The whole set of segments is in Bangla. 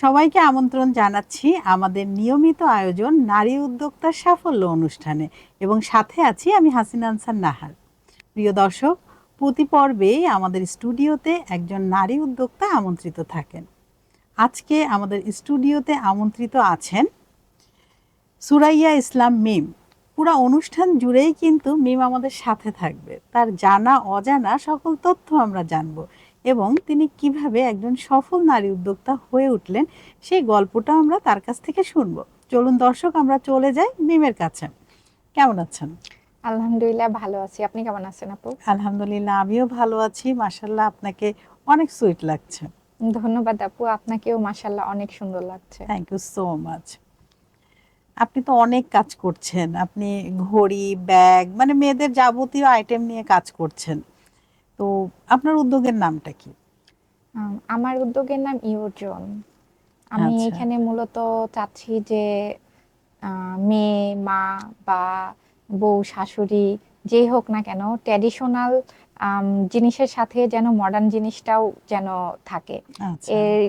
সবাইকে আমন্ত্রণ জানাচ্ছি আমাদের নিয়মিত আয়োজন নারী উদ্যোক্তার সাফল্য অনুষ্ঠানে এবং সাথে আছি আমি হাসিনা আনসার নাহার। প্রিয় দর্শক, প্রতি পর্বেই আমাদের স্টুডিওতে একজন নারী উদ্যোক্তা আমন্ত্রিত থাকেন। আজকে আমাদের স্টুডিওতে আমন্ত্রিত আছেন সুরাইয়া ইসলাম মিম। পুরো অনুষ্ঠান জুড়েই কিন্তু মিম আমাদের সাথে থাকবে। তার জানা অজানা সকল তথ্য আমরা জানব। এবং তিনি কীভাবে একজন সফল নারী উদ্যোক্তা হয়ে উঠলেন সেই গল্পটা আমরা তার কাছ থেকে শুনব। চলুন দর্শক আমরা চলে যাই মিমের কাছে। কেমন আছেন? আলহামদুলিল্লাহ ভালো আছি। আপনি কেমন আছেন আপু? আলহামদুলিল্লাহ আমিও ভালো আছি। মাসাল্লাহ আপনাকে অনেক সুইট লাগছে। ধন্যবাদ আপু আপনাকেও মাশাল্লাহ অনেক সুন্দর লাগছে। থ্যাংক ইউ সো মাচ আপনি তো অনেক কাজ করছেন। আপনি ঘড়ি ব্যাগ মানে মেয়েদের যাবতীয় আইটেম নিয়ে কাজ করছেন। তো আপনার উদ্যোগের নামটা কি? আমার উদ্যোগের নাম ইউরজন আমি আচ্ছা। এখানে মূলত চাচ্ছি যে মেয়ে মা বা বউ শাশুড়ি যেই হোক না কেন ট্র্যাডিশনাল জিনিসের সাথে যেন মডার্ন জিনিসটাও যেন থাকে। আচ্ছা। এর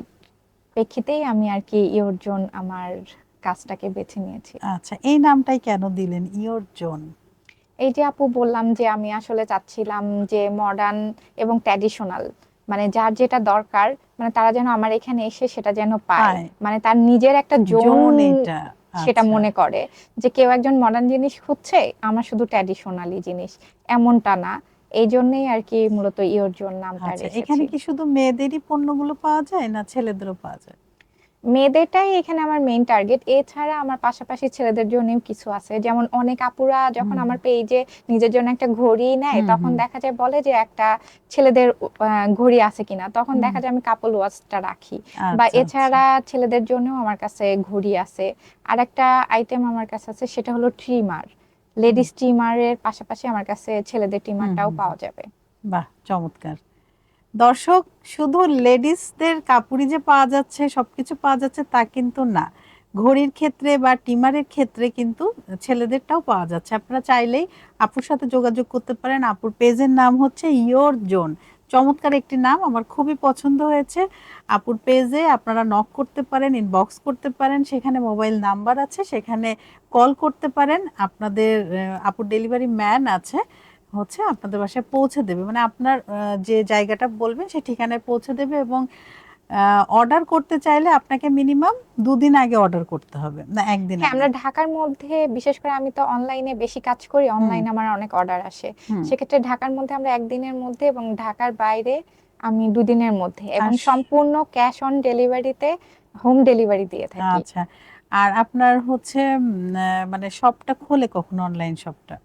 প্রেক্ষিতেই আমি আর কি ইউরজন আমার কাজটাকে বেছে নিয়েছি। আচ্ছা এই নামটাই কেন দিলেন ইয়োর জোন এই যে আপু বললাম যে আমি আসলে চাচ্ছিলাম যে মডার্ন এবং ট্র্যাডিশনাল মানে যার যেটা দরকার মানে তারা যেন আমার এখানে এসে সেটা যেন পায়। মানে তার নিজের একটা জোন সেটা আচ্ছা। মনে করে যে কেউ একজন মডার্ন জিনিস খুঁজছে আমার শুধু ট্র্যাডিশনালি জিনিস। এমনটা না। এই জন্যই আর কি মূলত ইয়োর জোন নামটা আচ্ছা এখানে কি শুধু মেয়েদেরই পণ্যগুলো পাওয়া যায় না ছেলেদেরও পাওয়া যায়? মেয়েদেরটাই এখানে আমার মেইন টার্গেট এছাড়া আমার পাশাপাশি ছেলেদের জন্যও কিছু আছে। যেমন অনেক আপুরা যখন আমার পেজে নিজের জন্য একটা ঘড়ি নেয় তখন দেখা যায় বলে যে একটা ছেলেদের ঘড়ি আছে কিনা। তখন দেখা যায় আমি কাপল ওয়াচটা রাখি। বা আচ্ছা, এছাড়া ছেলেদের জন্যও আমার কাছে ঘড়ি আছে। আর একটা আইটেম আমার কাছে আছে সেটা হলো ট্রিমার লেডিস ট্রিমারের পাশাপাশি আমার কাছে ছেলেদের ট্রিমারটাও পাওয়া যাবে। বাহ চমৎকার। দর্শক, শুধু লেডিসদের কাপড়ই যে পাওয়া যাচ্ছে, সবকিছু পাওয়া যাচ্ছে তা কিন্তু না। ঘড়ির ক্ষেত্রে বা টিমারের ক্ষেত্রে কিন্তু ছেলেদেরটাও পাওয়া যাচ্ছে। আপনারা চাইলেই আপুর সাথে যোগাযোগ করতে পারেন। আপুর পেজের নাম হচ্ছে ইয়োর জোন। চমৎকার একটি নাম, আমার খুবই পছন্দ হয়েছে। আপুর পেজে আপনারা নক করতে পারেন ইনবক্স করতে পারেন, সেখানে মোবাইল নাম্বার আছে, সেখানে কল করতে পারেন। আপনাদের আপুর ডেলিভারি ম্যান আছে। হচ্ছে আপনাদের বাসায় পৌঁছে দেবে। মানে আপনার যে জায়গাটা বলবেন সেই ঠিকানায় পৌঁছে দেবে এবং অর্ডার করতে চাইলে আপনাকে মিনিমাম দুদিন আগে অর্ডার করতে হবে। না একদিন হ্যাঁ। আমরা ঢাকার মধ্যে বিশেষ করে আমি তো অনলাইনে বেশি কাজ করি অনলাইনে আমার অনেক অর্ডার আসে। সেক্ষেত্রে ঢাকার মধ্যে আমরা একদিনের মধ্যে এবং ঢাকার বাইরে আমি দুদিনের মধ্যে এবং সম্পূর্ণ ক্যাশ অন ডেলিভারিতে হোম ডেলিভারি দিয়ে থাকি। আচ্ছা। আর আপনার হচ্ছে মানে শপটা খোলে কখন? অনলাইন শপটা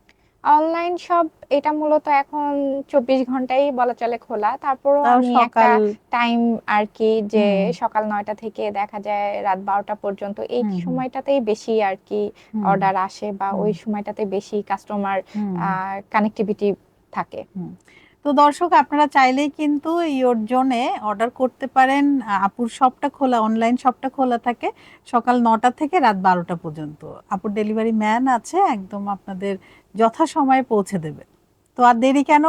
অনলাইন সব এটা মূলত এখন চব্বিশ ঘন্টাই বলা চলে খোলা। তারপরও তাও আমি একটা টাইম আর কি যে সকাল নয়টা থেকে দেখা যায় রাত বারোটা পর্যন্ত এই। সময়টাতেই বেশি আর কি অর্ডার আসে বা ওই সময়টাতে বেশি কাস্টমার কানেক্টিভিটি থাকে। তো দর্শক আপনারা চাইলেই কিন্তু ইয়োর জোনে অর্ডার করতে পারেন। আপুর শপটা খোলা অনলাইন শপটা খোলা থাকে সকাল নটা থেকে রাত বারোটা পর্যন্ত। আপুর ডেলিভারি ম্যান আছে একদম আপনাদের যথাসময়ে পৌঁছে দেবে। তো আর দেরি কেন?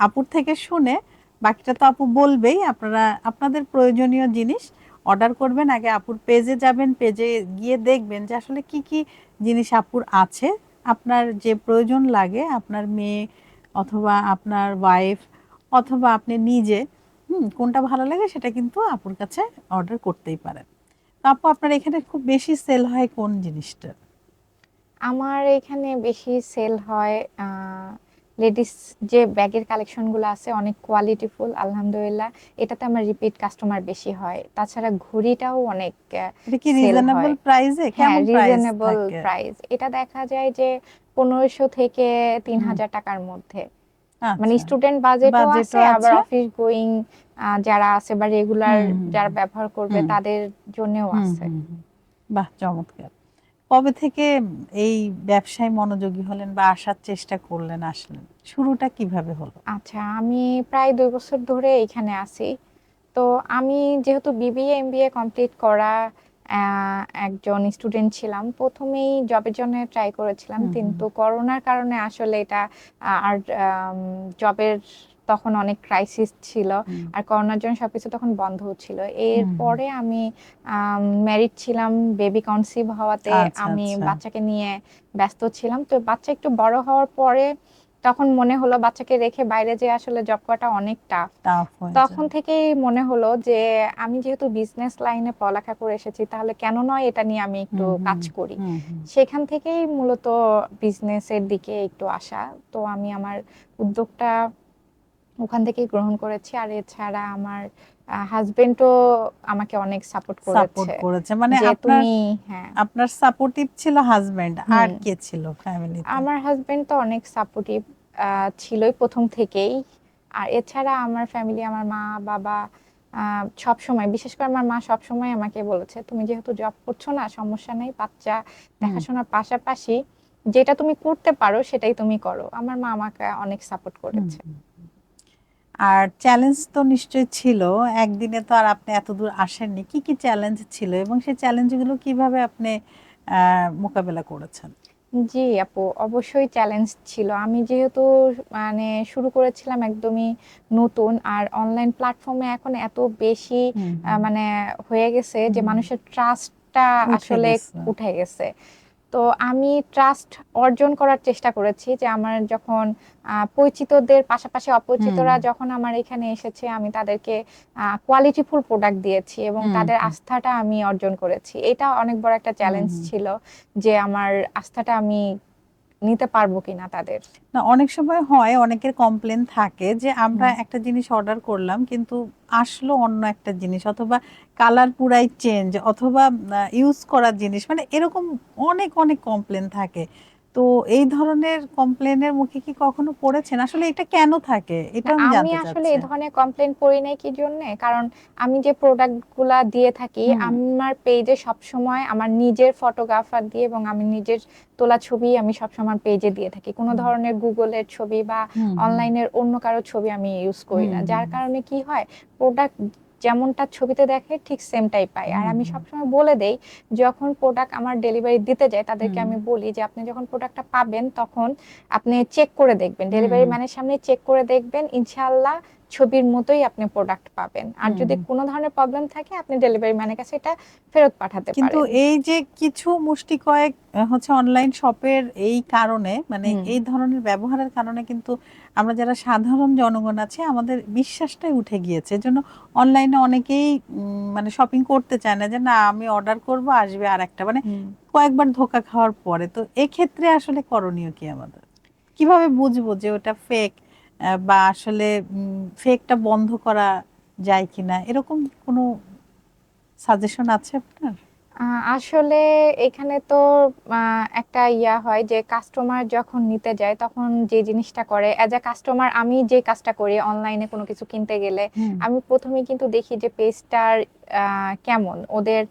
আপুর থেকে শুনে বাকিটা তো আপু বলবেই, আপনারা, আপনাদের প্রয়োজনীয় জিনিস অর্ডার করবেন, আগে আপুর পেজে যাবেন পেজে গিয়ে দেখবেন যে আসলে কি কি জিনিস আপুর আছে। আপনার যে প্রয়োজন লাগে, আপনার মেয়ে অথবা আপনার ওয়াইফ অথবা আপনি নিজে, হুম, কোনটা ভালো লাগে সেটা কিন্তু আপুর কাছে অর্ডার করতেই পারেন। তো আপু, আপনার এখানে খুব বেশি সেল হয় কোন জিনিসটা আমার এখানে বেশি সেল হয় লেডিস যে ব্যাগের কালেকশনগুলো আছে অনেক কোয়ালিটিফুল আলহামদুলিল্লাহ। এটাতে আমার রিপিট কাস্টমার বেশি হয়। তাছাড়া ঘড়িটাও অনেক রিজনেবল প্রাইসে হ্যাঁ। প্রাইস রিজনেবল প্রাইস এটা দেখা যায় যে পনেরোশো থেকে তিন হাজার টাকার মধ্যে। মানে স্টুডেন্ট বাজেটও আছে আবার অফিস গোয়িং যারা আছে বা রেগুলার যারা ব্যবহার করবে তাদের জন্যও আছে। বাহ চমৎকার। কবে থেকে এই ব্যবসায় মনোযোগী হলেন বা আসার চেষ্টা করলেন আসলেন? শুরুটা কীভাবে হলো? আচ্ছা আমি প্রায় দুই বছর ধরে এখানে আছি। তো আমি যেহেতু বিবিএ এমবিএ কমপ্লিট করা একজন স্টুডেন্ট ছিলাম প্রথমেই জবের জন্য ট্রাই করেছিলাম। কিন্তু করোনার কারণে আসলে এটা আর জবের তখন অনেক ক্রাইসিস ছিল। আর করোনার জন্য সবকিছু তখন বন্ধ ছিল। এরপরে আমি ম্যারিড ছিলাম বেবি কনসিভ হওয়াতে আচ্ছা, আমি আচ্ছা। বাচ্চাকে নিয়ে ব্যস্ত ছিলাম। তো বাচ্চা একটু বড় হওয়ার পরে তখন মনে হলো বাচ্চাকে রেখে বাইরে যে আসলে জব করাটা অনেক টাফ তখন। থেকেই মনে হলো যে আমি যেহেতু বিজনেস লাইনে পড়ালেখা করে এসেছি তাহলে কেন নয় এটা নিয়ে আমি একটু কাজ করি। সেখান থেকেই মূলত বিজনেসের দিকে একটু আসা। তো আমি আমার উদ্যোগটা ওখান থেকেই গ্রহণ করেছি। আর এছাড়া আমার হাজবেন্ডও আমাকে অনেক সাপোর্ট সাপোর্ট করেছে। করেছে। মানে তুমি হ্যাঁ। আপনার সাপোর্টিভ ছিল হাজবেন্ড আর কে ছিল ফ্যামিলিতে আমার হাজবেন্ড তো অনেক সাপোর্টিভ ছিলই প্রথম থেকেই। আর এছাড়া আমার ফ্যামিলি আমার মা বাবা সব সময় বিশেষ করে আমার মা সব সময় আমাকে বলেছে তুমি যেহেতু জব করছ না সমস্যা নেই বাচ্চা দেখাশোনার পাশাপাশি যেটা তুমি করতে পারো সেটাই তুমি করো। আমার মা আমাকে অনেক সাপোর্ট করেছে। আর চ্যালেঞ্জ তো নিশ্চয়ই ছিল। একদিনে তো আর আপনি এত দূর আসেননি। কি কি চ্যালেঞ্জ ছিল এবং সেই চ্যালেঞ্জগুলো কীভাবে আপনি মোকাবেলা করেছেন? জি আপু অবশ্যই চ্যালেঞ্জ ছিল। আমি যেহেতু মানে শুরু করেছিলাম একদমই নতুন আর অনলাইন প্ল্যাটফর্মে এখন এত বেশি মানে হয়ে গেছে যে মানুষের ট্রাস্টটা আসলে উঠে গেছে। তো আমি ট্রাস্ট অর্জন করার চেষ্টা করেছি যে আমার যখন আহ, পরিচিতদের পাশাপাশি অপরিচিতরা যখন আমার এখানে এসেছে আমি তাদেরকে কোয়ালিটিফুল প্রোডাক্ট দিয়েছি এবং তাদের আস্থাটা আমি অর্জন করেছি। এটা অনেক বড় একটা চ্যালেঞ্জ ছিল যে আমার আস্থাটা আমি নিতে পারব কিনা তাদের? না অনেক সময় হয় অনেকের কমপ্লেন থাকে যে আমরা একটা জিনিস অর্ডার করলাম কিন্তু আসলো অন্য একটা জিনিস অথবা কালার পুরাই চেঞ্জ অথবা ইউজ করার জিনিস। মানে এরকম অনেক অনেক কমপ্লেন থাকে। তো এই ধরনের কমপ্লেনের মুখে কি কখনো পড়েছেন? আসলে এটা কেন থাকে? এটা আমি আমি আসলে এই ধরনের কমপ্লেন করি নাই কি জন্য? কারণ আমি যে প্রোডাক্টগুলা দিয়ে থাকি আমার পেজে সবসময় আমার নিজের ফটোগ্রাফার দিয়ে এবং আমি নিজের তোলা ছবি আমি সবসময় পেজে দিয়ে থাকি। কোনো ধরনের গুগলের ছবি বা। অনলাইনের অন্য কারও ছবি আমি ইউজ করি না। যার কারণে কি হয়? প্রোডাক্ট যেমনটা ছবিতে দেখে ঠিক সেমটাই পাই। আর আমি সবসময় বলে দেই যখন প্রোডাক্ট আমার ডেলিভারি দিতে যায় তাদেরকে আমি বলি যে আপনি যখন প্রোডাক্টটা পাবেন তখন আপনি চেক করে দেখবেন। ডেলিভারি। ম্যানের সামনে চেক করে দেখবেন ইনশাআল্লাহ ছবির মতোই আপনি প্রোডাক্ট পাবেন। আর যদি কোনো ধরনের প্রবলেম থাকে আপনি ডেলিভারি ম্যানের কাছে এটা ফেরত পাঠাতে পারেন। কিন্তু এই যে কিছু মুষ্টি কয়েক হচ্ছে অনলাইন শপের এই কারণে মানে এই ধরনের ব্যবহারের কারণে কিন্তু আমরা যারা সাধারণ জনগণ আছে আমাদের বিশ্বাসটাই উঠে গিয়েছে। এজন্য অনলাইনে অনেকেই মানে শপিং করতে চায় না যে না আমি অর্ডার করব আসবে আর একটা মানে কয়েকবার ধোকা খাওয়ার পরে। তো এক্ষেত্রে আসলে করণীয় কি আমাদের? কীভাবে বুঝব যে ওটা ফেক বা আসলে ফেকটা বন্ধ করা যায় কিনা এরকম কোনো সাজেশন আছে আপনার? আহ, আসলে এখানে তো আহ, একটা ইয়া হয় যে কাস্টমার যখন নিতে যায় তখন যে জিনিসটা করে অ্যাজ এ কাস্টমার আমি যে কাজটা করি অনলাইনে কোনো কিছু কিনতে গেলে আমি প্রথমে কিন্তু দেখি যে পেজটার কেমন? ওদের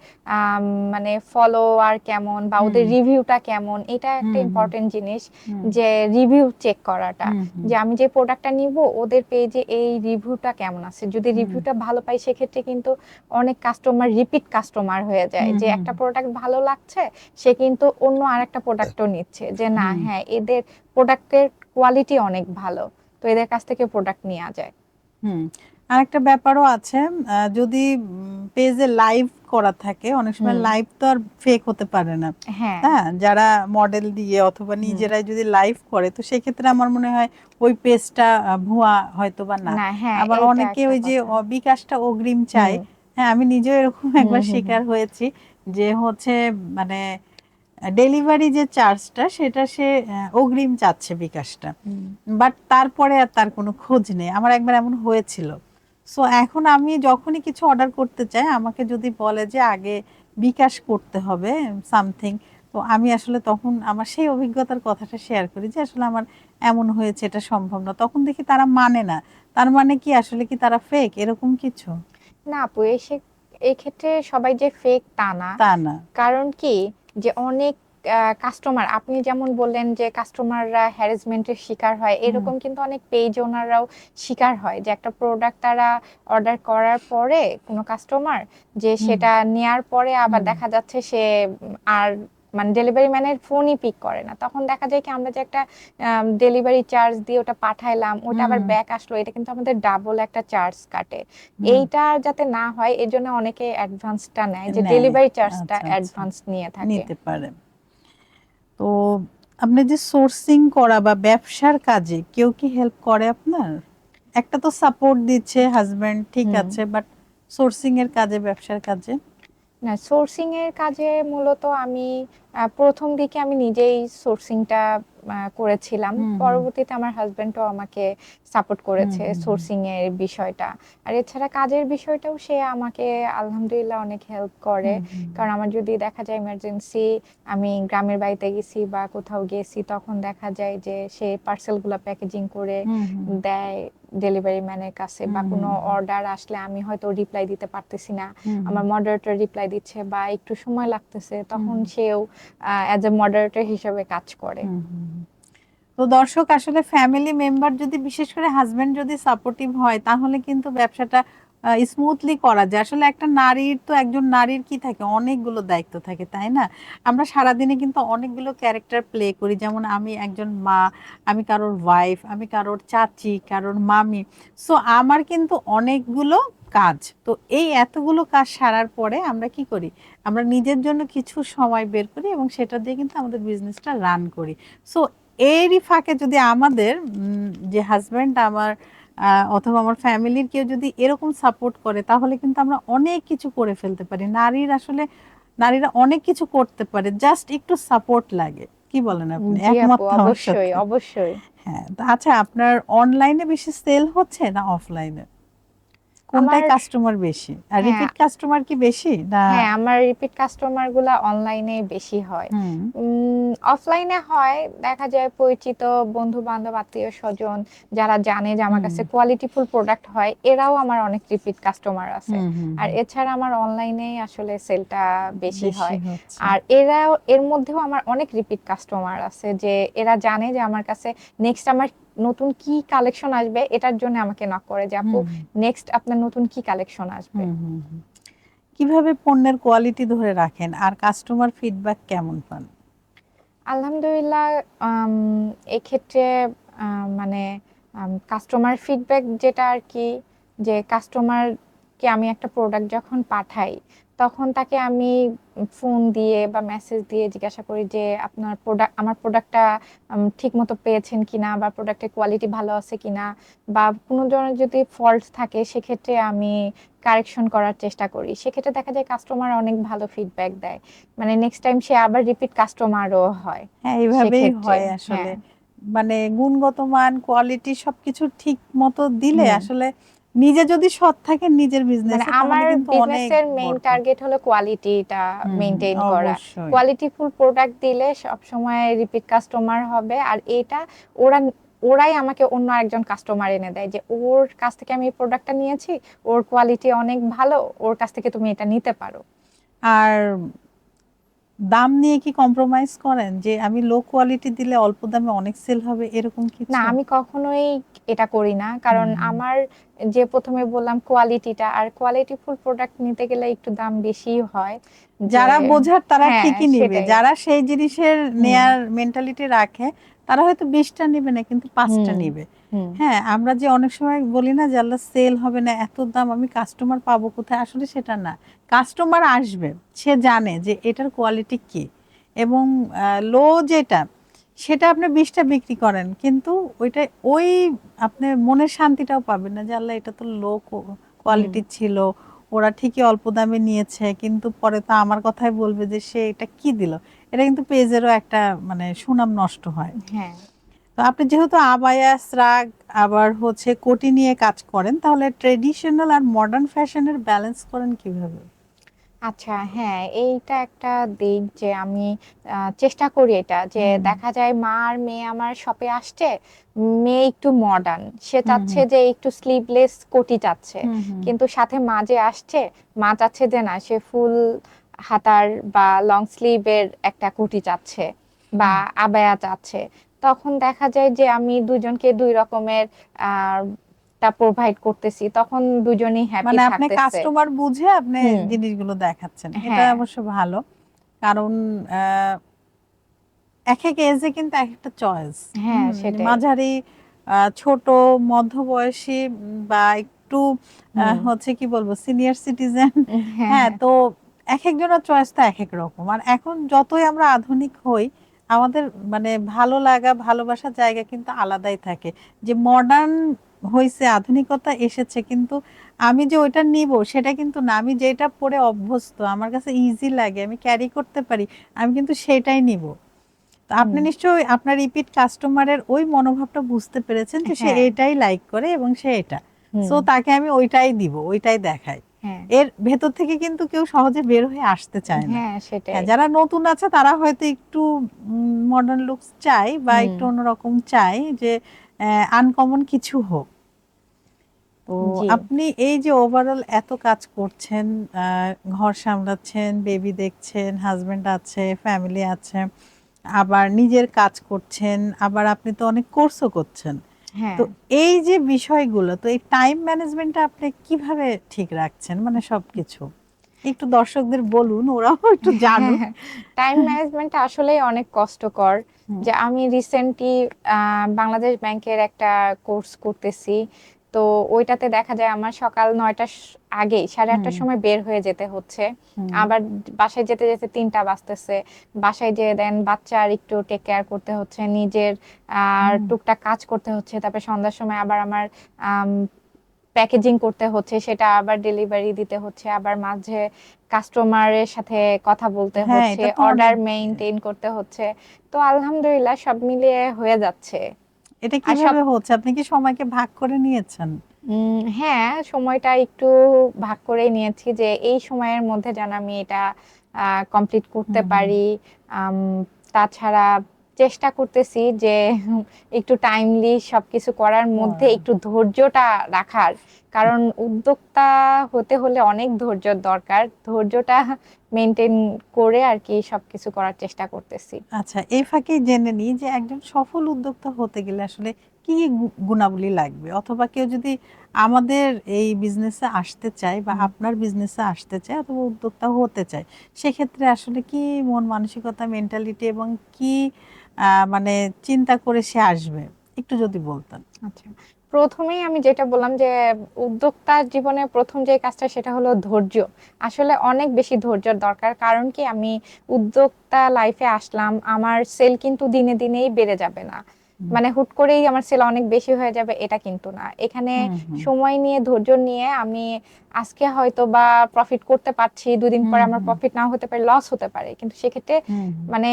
মানে ফলোয়ার কেমন বা ওদের রিভিউটা কেমন? এটা একটা। ইম্পর্টেন্ট জিনিস যে রিভিউ চেক করাটা। যে আমি যে প্রোডাক্টটা নিব ওদের পেজে এই রিভিউটা কেমন আছে? যদি। রিভিউটা ভালো পাই সেক্ষেত্রে কিন্তু অনেক কাস্টমার রিপিট কাস্টমার হয়ে যায়। যে একটা প্রোডাক্ট ভালো লাগছে সে কিন্তু অন্য আর আরেকটা প্রোডাক্টও নিচ্ছে। যে না হ্যাঁ এদের প্রোডাক্টের কোয়ালিটি অনেক ভালো। তো এদের কাছ থেকে প্রোডাক্ট নেওয়া যায়। হুম। আরেকটা ব্যাপারও আছে যদি পেজে লাইভ করা থাকে অনেক সময় লাইভ তো আর ফেক হতে পারে না। হ্যাঁ। হ্যাঁ যারা মডেল দিয়ে অথবা নিজেরাই যদি লাইভ করে তো সেক্ষেত্রে আমার মনে হয় ওই পেজটা ভুয়া হয়তো বা না। হ্যাঁ আবার অনেকে ওই যে বিকাশটা অগ্রিম চাই হ্যাঁ আমি নিজেও এরকম একবার শিকার হয়েছি যে হচ্ছে মানে ডেলিভারি যে চার্জটা সেটা সে অগ্রিম চাচ্ছে বিকাশটা। বাট তারপরে আর তার কোনো খোঁজ নেই। আমার একবার এমন হয়েছিল। সো এখন আমি যখনই কিছু অর্ডার করতে চাই আমাকে যদি বলে যে আগে বিকাশ করতে হবে সামথিং তো আমি আসলে তখন আমার সেই অভিজ্ঞতার কথাটা শেয়ার করি যে আসলে আমার এমন হয়েছে এটা সম্ভব না। তখন দেখি তারা মানে না। তার মানে কি? আসলে কি তারা ফেক এরকম কিছু? না আপু এই সে- এই ক্ষেত্রে সবাই যে ফেক তা না। তা না। কারণ কি? যে অনেক কাস্টমার আপনি যেমন বললেন যে কাস্টমাররা হ্যারাসমেন্টের শিকার হয় এরকম কিন্তু অনেক পেজ ওনারাও শিকার হয় যে একটা প্রোডাক্ট তারা অর্ডার করার পরে কোনো কাস্টমার যে সেটা নেয়ার পরে আবার দেখা যাচ্ছে সে আর মানে ডেলিভারি ম্যানের ফোনই পিক করে না। তখন দেখা যায় কি আমরা যে একটা ডেলিভারি চার্জ দিয়ে ওটা পাঠাইলাম ওটা আবার ব্যাক আসলো এটা কিন্তু আমাদের ডাবল একটা চার্জ কাটে। এইটা যাতে না হয় এর জন্য অনেকে অ্যাডভান্সটা নেয় যে ডেলিভারি চার্জটা। অ্যাডভান্স নিয়ে থাকে। নিতে পারে। তো আপনি যে সোর্সিং করা বা ব্যবসার কাজে কেউ কি হেল্প করে আপনার? একটা তো সাপোর্ট দিচ্ছে হাজব্যান্ড ঠিক আছে বাট সোর্সিং এর কাজে ব্যবসার কাজে? না সোর্সিং এর কাজে মূলত আমি প্রথম দিকে আমি নিজেই সোর্সিংটা করেছিলাম। পরবর্তীতে আমার হাজবেন্ডও আমাকে সাপোর্ট করেছে। সোর্সিং এর বিষয়টা আর এছাড়া কাজের বিষয়টাও সে আমাকে আলহামদুলিল্লাহ অনেক হেল্প করে। কারণ আমার যদি দেখা যায় ইমার্জেন্সি আমি গ্রামের বাড়িতে গেছি বা কোথাও গেছি তখন দেখা যায় যে সে পার্সেলগুলো প্যাকেজিং করে। দেয় ডেলিভারি ম্যানের কাছে বা কোনো অর্ডার আসলে আমি হয়তো রিপ্লাই দিতে পারতেছি না আমার মডারেটর রিপ্লাই দিচ্ছে বা একটু সময় লাগতেছে তখন। সেও অ্যাজ এ মডারেটর হিসেবে কাজ করে। তো দর্শক, আসলে ফ্যামিলি মেম্বার যদি বিশেষ করে হাজবেন্ড যদি সাপোর্টিভ হয়, তাহলে কিন্তু ব্যবসাটা স্মুথলি করা যায়। আসলে একটা নারীর তো একজন নারীর কি থাকে? অনেকগুলো দায়িত্ব থাকে, তাই না? আমরা সারাদিনে কিন্তু অনেকগুলো ক্যারেক্টার প্লে করি। যেমন আমি একজন মা, আমি কারোর ওয়াইফ আমি কারোর চাচি, কারোর মামি। সো আমার কিন্তু অনেকগুলো কাজ। তো এই এতগুলো কাজ সারার পরে আমরা কি করি? আমরা নিজের জন্য কিছু সময় বের করি এবং সেটা দিয়ে কিন্তু আমাদের বিজনেসটা রান করি। সো এরই ফাঁকে যদি আমাদের যে হাজব্যান্ড আমার অথবা আমার ফ্যামিলির কেউ যদি এরকম সাপোর্ট করে তাহলে কিন্তু আমরা অনেক কিছু করে ফেলতে পারি। নারীর আসলে নারীরা অনেক কিছু করতে পারে জাস্ট একটু সাপোর্ট লাগে। কি বলেন আপনি? জি একমত আপু তো আমার অবশ্যই অবশ্যই। হ্যাঁ আচ্ছা আপনার অনলাইনে বেশি সেল হচ্ছে না অফলাইনে কোনটায় কাস্টমার বেশি? আর হ্যাঁ। রিপিট কাস্টমার কি বেশি? না হ্যাঁ আমার রিপিট কাস্টমারগুলা অনলাইনে বেশি হয়। অফলাইনে হয় দেখা যায় পরিচিত বন্ধু বান্ধব আত্মীয় স্বজন যারা জানে যে আমার। কাছে কোয়ালিটিফুল প্রোডাক্ট হয় এরাও আমার অনেক রিপিট কাস্টমার আছে। আর এছাড়া আমার অনলাইনে আসলে সেলটা বেশি হয়। আর এরাও এর মধ্যেও আমার অনেক রিপিট কাস্টমার আছে যে এরা জানে যে আমার কাছে নেক্সট আমার নতুন কি কালেকশন আসবে এটার জন্য আমাকে নক করে যে আপু। নেক্সট আপনার নতুন কি কালেকশন আসবে। কীভাবে পণ্যের কোয়ালিটি ধরে রাখেন আর কাস্টমার ফিডব্যাক কেমন পান আলহামদুলিল্লাহ এক্ষেত্রে আম, মানে কাস্টমার ফিডব্যাক যেটা আর কি যে কাস্টমারকে আমি একটা প্রোডাক্ট যখন পাঠাই তখন তাকে আমি ফোন দিয়ে বা মেসেজ দিয়ে জিজ্ঞাসা করি যে আপনার প্রোডাক্ট আমার প্রোডাক্টটা ঠিক মতো পেয়েছেন কিনা বা প্রোডাক্টের কোয়ালিটি ভালো আছে কিনা? বা কোনো ধরনের যদি ফল্ট থাকে সেক্ষেত্রে আমি কারেকশন করার চেষ্টা করি। সেক্ষেত্রে দেখা যায় কাস্টমার অনেক ভালো ফিডব্যাক দেয়। মানে নেক্সট টাইম সে আবার রিপিট কাস্টমারও হয়। হ্যাঁ এইভাবেই হয় আসলে। হ্যাঁ। মানে গুণগত মান কোয়ালিটি সবকিছু ঠিক মতো দিলে আসলে নিজে যদি সৎ থাকে নিজের বিজনেস মানে আমার বিজনেসের মেইন টার্গেট হলো কোয়ালিটিটা মেনটেন করা। কোয়ালিটিফুল প্রোডাক্ট দিলে সব সময় রিপিট কাস্টমার হবে আর এটা ওরা ওরাই আমাকে অন্য একজন কাস্টমার এনে দেয় যে ওর কাছ থেকে আমি এই প্রোডাক্টটা নিয়েছি ওর কোয়ালিটি অনেক ভালো ওর কাছ থেকে তুমি এটা নিতে পারো। আর দাম নিয়ে কি কম্প্রোমাইজ করেন? যে আমি লো কোয়ালিটি দিলে অল্প দামে অনেক সেল হবে এরকম কি না আমি কখনোই এটা করি না। কারণ আমার যে প্রথমে বললাম কোয়ালিটিটা আর কোয়ালিটিফুল প্রোডাক্ট নিতে গেলে একটু দাম বেশি হয়। যারা বোঝার তারা হ্যাঁ, ঠিকই নিবে। যারা সেই জিনিসের নেয়ার মেন্টালিটি রাখে তারা হয়তো বিশটা নিবে না কিন্তু পাঁচটা। নিবে। হ্যাঁ আমরা যে অনেক সময় বলি না যে আল্লাহ সেল হবে না এত দাম আমি কাস্টমার পাবো কোথায়? আসলে সেটা না। কাস্টমার আসবে সে জানে যে এটার কোয়ালিটি কি। এবং লো যেটা সেটা আপনি বিশটা বিক্রি করেন কিন্তু ওইটা ওই আপনি মনের শান্তিটাও পাবেন না যে আল্লাহ এটা তো লো কোয়ালিটি ছিল ওরা ঠিকই অল্প দামে নিয়েছে কিন্তু পরে তো আমার কথাই বলবে যে সে এটা কি দিল? এটা কিন্তু পেজেরও একটা মানে সুনাম নষ্ট হয়। হ্যাঁ। তো আপনি যেহেতু আবায়া শ্রাগ আবার হচ্ছে কোটি নিয়ে কাজ করেন তাহলে ট্রেডিশনাল আর মডার্ন ফ্যাশনের ব্যালেন্স করেন কীভাবে? আচ্ছা হ্যাঁ এইটা একটা দিক যে আমি চেষ্টা করি এটা যে হুম। দেখা যায় মা আর মেয়ে আমার শপে আসছে মেয়ে একটু মডার্ন সে হুম, চাচ্ছে হুম। যে একটু স্লিভলেস কোটি চাচ্ছে কিন্তু সাথে মা যে আসছে মা চাচ্ছে যে না সে ফুল হাতার বা লং স্লিভের একটা কুটি চাচ্ছে বা আবায়া চাচ্ছে তখন দেখা যায় যে আমি দুজনকে দুই রকমের আহ, টা প্রোভাইড করতেছি তখন দুজনেই হ্যাপি মানে আপনি কাস্টমার বুঝে আপনি জিনিসগুলো দেখাচ্ছেন এটা হ্যাঁ। অবশ্য ভালো। কারণ এক এক এজে কিন্তু এক একটা চয়েস হ্যাঁ, সেটাই। মাঝারি ছোট মধ্যবয়সী বা একটু হচ্ছে কি বলব সিনিয়র সিটিজেন হ্যাঁ। হ্যাঁ তো এক একজনের চয়েস তো এক এক রকম আর এখন যতই আমরা আধুনিক হই আমাদের মানে ভালো লাগা ভালোবাসার জায়গা কিন্তু আলাদাই থাকে। যে মডার্ন হয়েছে আধুনিকতা এসেছে কিন্তু আমি যে ওইটা নিব সেটা কিন্তু না। আমি যেটা পরে অভ্যস্ত আমার কাছে ইজি লাগে আমি ক্যারি করতে পারি আমি কিন্তু সেটাই নিব। আপনি নিশ্চয়ই আপনার রিপিট কাস্টমারের ওই মনোভাবটা বুঝতে পেরেছেন যে সে হ্যাঁ। এটাই লাইক করে এবং সে এটা। সো তাকে আমি ওইটাই দিব ওইটাই দেখাই। হ্যাঁ। এর ভেতর থেকে কিন্তু কেউ সহজে বের হয়ে আসতে চায় না। হ্যাঁ যারা নতুন আছে তারা হয়তো একটু মডার্ন লুকস চাই বা একটু অন্যরকম চাই যে আনকমন কিছু হোক। তো আপনি এই যে ওভারঅল এত কাজ করছেন ঘর সামলাচ্ছেন বেবি দেখছেন হাজবেন্ড আছে ফ্যামিলি আছে আবার নিজের কাজ করছেন আবার আপনি তো অনেক কোর্সও করছেন। হ্যাঁ। তো এই যে বিষয়গুলো তো এই টাইম ম্যানেজমেন্টটা আপনি কীভাবে ঠিক রাখছেন? মানে সবকিছু। একটু দর্শকদের বলুন ওরাও একটু জানুক। টাইম ম্যানেজমেন্ট আসলে অনেক কষ্টকর। যে আমি রিসেন্টলি বাংলাদেশ ব্যাংকের একটা কোর্স করতেছি। তো ওইটাতে দেখা যায় আমার সকাল নয়টার আগে সাড়ে আটটার সময় বের হয়ে যেতে হচ্ছে। আবার বাসায় যেতে যেতে তিনটা বাজতেছে। বাসায় যেয়ে দেন বাচ্চার একটু টেক কেয়ার করতে হচ্ছে নিজের আর টুকটাক কাজ করতে হচ্ছে। তারপরে সন্ধ্যার সময় আবার আমার প্যাকেজিং করতে হচ্ছে সেটা আবার ডেলিভারি দিতে হচ্ছে। আবার মাঝে কাস্টমারের সাথে কথা বলতে হ্যাঁ, হচ্ছে অর্ডার মেইনটেইন করতে হচ্ছে। তো আলহামদুলিল্লাহ সব মিলিয়ে হয়ে যাচ্ছে। এটা কীভাবে হচ্ছে? আপনি কি সময়কে ভাগ করে নিয়েছেন? উম, হ্যাঁ সময়টা একটু ভাগ করে নিয়েছি যে এই সময়ের মধ্যে যেন আমি এটা কমপ্লিট করতে। পারি। তাছাড়া চেষ্টা করতেছি যে একটু টাইমলি সবকিছু করার মধ্যে হ্যাঁ। একটু ধৈর্যটা রাখার। কারণ উদ্যোক্তা হতে হলে অনেক ধৈর্যর দরকার। ধৈর্যটা মেনটেন করে আর কি সবকিছু করার চেষ্টা করতেছি। আচ্ছা এই ফাঁকে জেনে নিই যে একজন সফল উদ্যোক্তা হতে গেলে আসলে কি গুণাবলী লাগবে? অথবা কেউ যদি আমাদের এই বিজনেসে আসতে চায় বা আপনার বিজনেসে আসতে চায় অথবা উদ্যোক্তা হতে চায় সেক্ষেত্রে আসলে কি মন মানসিকতা মেন্টালিটি এবং কি মানে চিন্তা করে সে আসবে। একটু যদি বলতেন। আচ্ছা। প্রথমেই আমি যেটা বললাম যে উদ্যোক্তার জীবনে প্রথম যে কাজটা সেটা হলো ধৈর্য। আসলে অনেক বেশি ধৈর্যের দরকার। কারণ কি? আমি উদ্যোক্তা লাইফে আসলাম আমার সেল কিন্তু দিনে দিনেই বেড়ে যাবে না। মানে হুট করেই আমার সেল অনেক বেশি হয়ে যাবে এটা কিন্তু না। এখানে। সময় নিয়ে ধৈর্য নিয়ে আমি আজকে হয়তো বা প্রফিট করতে পারছি দুদিন পরে আমার প্রফিট নাও হতে পারে লস হতে পারে। কিন্তু সেক্ষেত্রে। মানে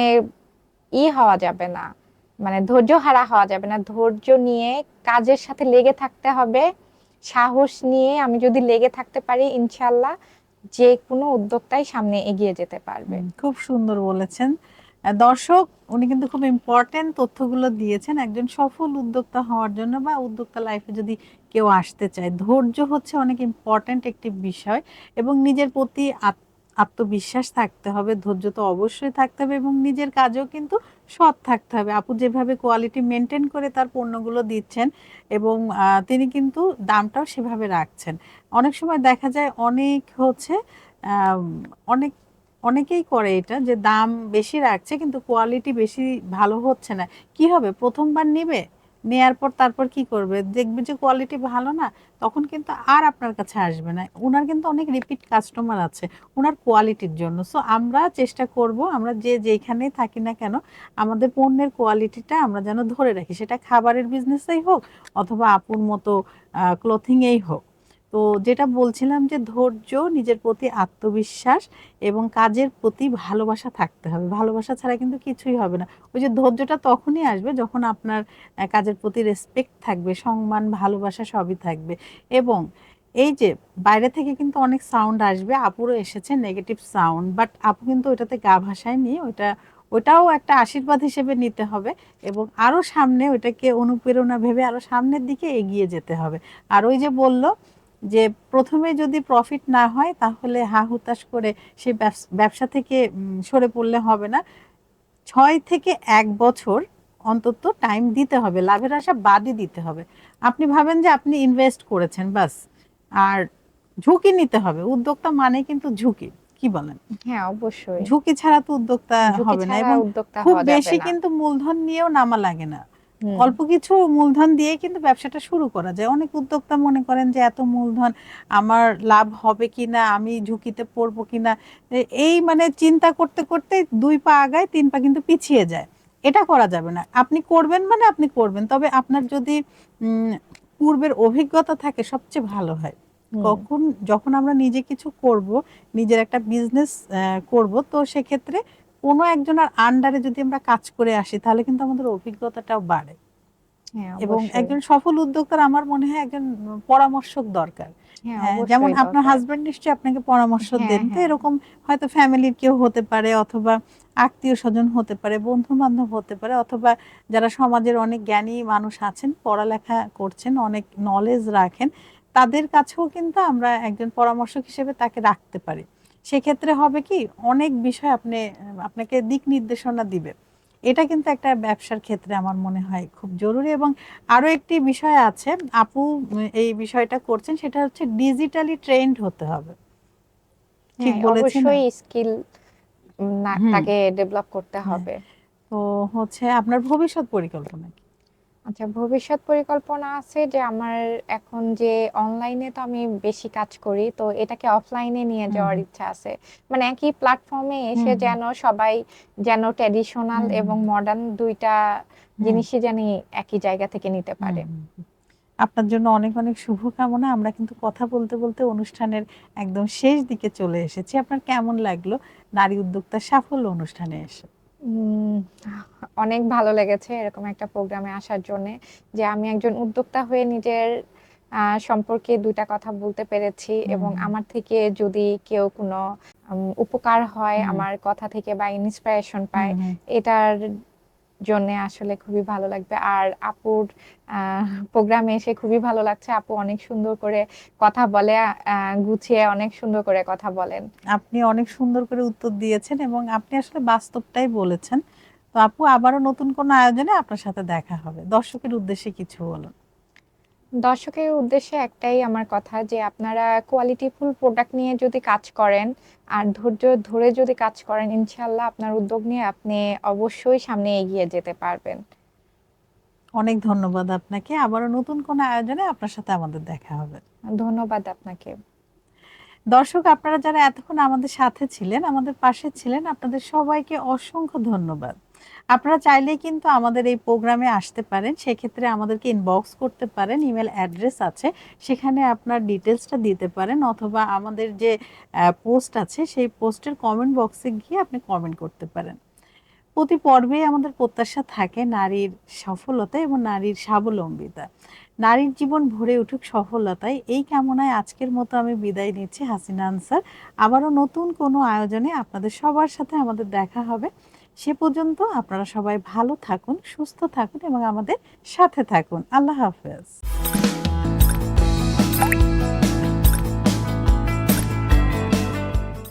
ই হওয়া যাবে না। মানে ধৈর্য হারা হওয়া যাবে না। ধৈর্য নিয়ে কাজের সাথে লেগে থাকতে হবে। সাহস নিয়ে আমি যদি লেগে থাকতে পারি ইনশাল্লাহ যে কোনো উদ্যোক্তাই সামনে এগিয়ে যেতে পারবে। খুব সুন্দর বলেছেন। দর্শক, উনি কিন্তু খুব ইম্পর্টেন্ট তথ্যগুলো দিয়েছেন। একজন সফল উদ্যোক্তা হওয়ার জন্য বা উদ্যোক্তা লাইফে যদি কেউ আসতে চায়, ধৈর্য হচ্ছে অনেক ইম্পর্টেন্ট একটি বিষয় এবং নিজের প্রতি আত- আত্মবিশ্বাস থাকতে হবে, ধৈর্য তো অবশ্যই থাকতে হবে এবং নিজের কাজেও কিন্তু সৎ থাকতে হবে। আপু যেভাবে কোয়ালিটি মেনটেন করে তার পণ্যগুলো দিচ্ছেন এবং তিনি কিন্তু দামটাও সেভাবে রাখছেন। অনেক সময় দেখা যায় অনেক হচ্ছে অনেক, অনেকেই করে এটা যে দাম বেশি রাখছে কিন্তু কোয়ালিটি বেশি ভালো হচ্ছে না। কি হবে? প্রথমবার নিবে? নেয়ার পর তারপর কি করবে? দেখবে যে কোয়ালিটি ভালো না, তখন কিন্তু আর আপনার কাছে আসবে না। ওনার কিন্তু অনেক রিপিট কাস্টমার আছে ওনার কোয়ালিটির জন্য। সো আমরা চেষ্টা করব, আমরা যে যেখানে থাকি না কেন, আমাদের পণ্যের কোয়ালিটিটা আমরা যেন ধরে রাখি। সেটা খাবারের বিজনেসেই হোক, অথবা আপুর মতো ক্লথিংয়েই হোক। তো যেটা বলছিলাম যে ধৈর্য, নিজের প্রতি আত্মবিশ্বাস এবং কাজের প্রতি ভালোবাসা থাকতে হবে। ভালোবাসা ছাড়া কিন্তু কিছুই হবে না। ওই যে ধৈর্যটা তখনই আসবে যখন আপনার কাজের প্রতি রেসপেক্ট থাকবে, সম্মান, ভালোবাসা সবই থাকবে। এবং এই যে বাইরে থেকে কিন্তু অনেক সাউন্ড আসবে, আপুরও এসেছে নেগেটিভ সাউন্ড বাট আপু কিন্তু ওইটাতে গা ভাসায় নিয়ে ওইটা ওটাও একটা আশীর্বাদ হিসেবে নিতে হবে এবং আরও সামনে ওইটাকে অনুপ্রেরণা ভেবে আরও সামনের দিকে এগিয়ে যেতে হবে। আর ওই যে বলল যে প্রথমে যদি প্রফিট না হয় তাহলে হা হুতাশ করে সেই ব্যবসা থেকে সরে পড়লে হবে না। ছয় থেকে এক বছর অন্তত টাইম দিতে হবে লাভের আশা বাদই দিতে হবে। আপনি ভাবেন যে আপনি ইনভেস্ট করেছেন বাস। আর ঝুঁকি নিতে হবে উদ্যোক্তা মানে কিন্তু ঝুঁকি কি বলেন? হ্যাঁ অবশ্যই। ঝুঁকি ছাড়া তো উদ্যোক্তা হবে না এবং উদ্যোক্তা খুব বেশি কিন্তু মূলধন নিয়েও নামা লাগে না। অল্প কিছু মূলধন দিয়ে কিন্তু ব্যবসাটা শুরু করা যায়। অনেক উদ্যোক্তা মনে করেন যে এত মূলধন আমার লাভ হবে কিনা? আমি ঝুঁকিতে পড়ব কিনা? এই মানে চিন্তা করতে করতে দুই পা আগায় তিন পা কিন্তু পিছিয়ে যায়। এটা করা যাবে না। আপনি করবেন মানে আপনি করবেন। তবে আপনার যদি উম, পূর্বের অভিজ্ঞতা থাকে সবচেয়ে ভালো হয়। কখন যখন আমরা নিজে কিছু করব নিজের একটা বিজনেস করব তো সেক্ষেত্রে কোনো একজনের আন্ডারে যদি আমরা কাজ করে আসি তাহলে কিন্তু আমাদের অভিজ্ঞতাটাও বাড়ে। হ্যাঁ, এবং একজন সফল উদ্যোক্তার আমার মনে হয় একজন পরামর্শক দরকার। হ্যাঁ, হ্যাঁ, যেমন আপনার হাজবেন্ড নিশ্চয়ই আপনাকে পরামর্শ দেন। তো। এরকম হয়তো ফ্যামিলির কেউ হতে পারে অথবা আত্মীয় স্বজন হতে পারে বন্ধু বান্ধব হতে পারে অথবা যারা সমাজের অনেক জ্ঞানী মানুষ আছেন পড়ালেখা করছেন অনেক নলেজ রাখেন তাদের কাছেও কিন্তু আমরা একজন পরামর্শক হিসেবে তাকে রাখতে পারি। সেক্ষেত্রে হবে কি অনেক বিষয় আপনি আপনাকে দিক নির্দেশনা দিবে। এটা কিন্তু একটা ব্যবসার ক্ষেত্রে আমার মনে হয় খুব জরুরি এবং আরও একটি বিষয় আছে আপু এই বিষয়টা করছেন সেটা হচ্ছে ডিজিটালি ট্রেন্ড হতে হবে। ঠিক হ্যাঁ, বলেছেন? অবশ্যই স্কিল তাকে ডেভেলপ করতে হবে। তো হচ্ছে আপনার ভবিষ্যৎ পরিকল্পনা কি? আচ্ছা ভবিষ্যৎ পরিকল্পনা আছে যে আমার এখন যে অনলাইনে তো আমি বেশি কাজ করি তো এটাকে অফলাইনে নিয়ে যাওয়ার ইচ্ছা আছে। মানে একই প্ল্যাটফর্মে এসে। যেন সবাই যেন ট্র্যাডিশনাল এবং মডার্ন দুইটা জিনিসই জানি একই জায়গা থেকে নিতে পারে। আপনার জন্য অনেক অনেক শুভকামনা। আমরা কিন্তু কথা বলতে বলতে অনুষ্ঠানের একদম শেষ দিকে চলে এসেছি। আপনার কেমন লাগল? নারী উদ্যোক্তা সাফল্য অনুষ্ঠানে এসে। অনেক ভালো লেগেছে এরকম একটা প্রোগ্রামে আসার জন্য যে আমি একজন উদ্যোক্তা হয়ে নিজের সম্পর্কে দুইটা কথা বলতে পেরেছি এবং আমার থেকে যদি কেউ কোনো উপকার হয় আমার কথা থেকে বা ইন্সপিরেশন পায়। এটার জন্য আসলে খুবই ভালো লাগবে। আর আপুর প্রোগ্রামে এসে খুবই ভালো লাগছে। আপু অনেক সুন্দর করে কথা বলে গুছিয়ে অনেক সুন্দর করে কথা বলেন। আপনি অনেক সুন্দর করে উত্তর দিয়েছেন এবং আপনি আসলে বাস্তবটাই বলেছেন। তো আপু আবারও নতুন কোনো আয়োজনে আপনার সাথে দেখা হবে। দর্শকের উদ্দেশ্যে কিছু বলুন। দর্শকের উদ্দেশ্যে একটাই আমার কথা যে আপনারা কোয়ালিটিফুল প্রোডাক্ট নিয়ে যদি কাজ করেন আর ধৈর্য ধরে যদি কাজ করেন ইনশাল্লাহ আপনার উদ্যোগ নিয়ে আপনি অবশ্যই সামনে এগিয়ে যেতে পারবেন। অনেক ধন্যবাদ আপনাকে। আবারও নতুন কোনো আয়োজনে আপনার সাথে আমাদের দেখা হবে। ধন্যবাদ আপনাকে। দর্শক আপনারা যারা এতক্ষণ আমাদের সাথে ছিলেন আমাদের পাশে ছিলেন আপনাদের সবাইকে অসংখ্য ধন্যবাদ। আপনারা চাইলেই কিন্তু আমাদের এই প্রোগ্রামে আসতে পারেন। সেক্ষেত্রে আমাদেরকে ইনবক্স করতে পারেন ইমেল অ্যাড্রেস আছে। সেখানে আপনার ডিটেলসটা দিতে পারেন অথবা আমাদের যে পোস্ট আছে সেই পোস্টের কমেন্ট বক্সে গিয়ে আপনি কমেন্ট করতে পারেন। প্রতি পর্বেই আমাদের প্রত্যাশা থাকে নারীর সফলতা এবং নারীর স্বাবলম্বিতা। নারীর জীবন ভরে উঠুক সফলতায়, এই কামনায় আজকের মতো আমি বিদায় নিচ্ছি হাসিনা আনসার। আবারও নতুন কোনো আয়োজনে আপনাদের সবার সাথে আমাদের দেখা হবে। সে পর্যন্ত আপনারা সবাই ভালো থাকুন সুস্থ থাকুন এবং আমাদের সাথে থাকুন। আল্লাহ হাফেজ।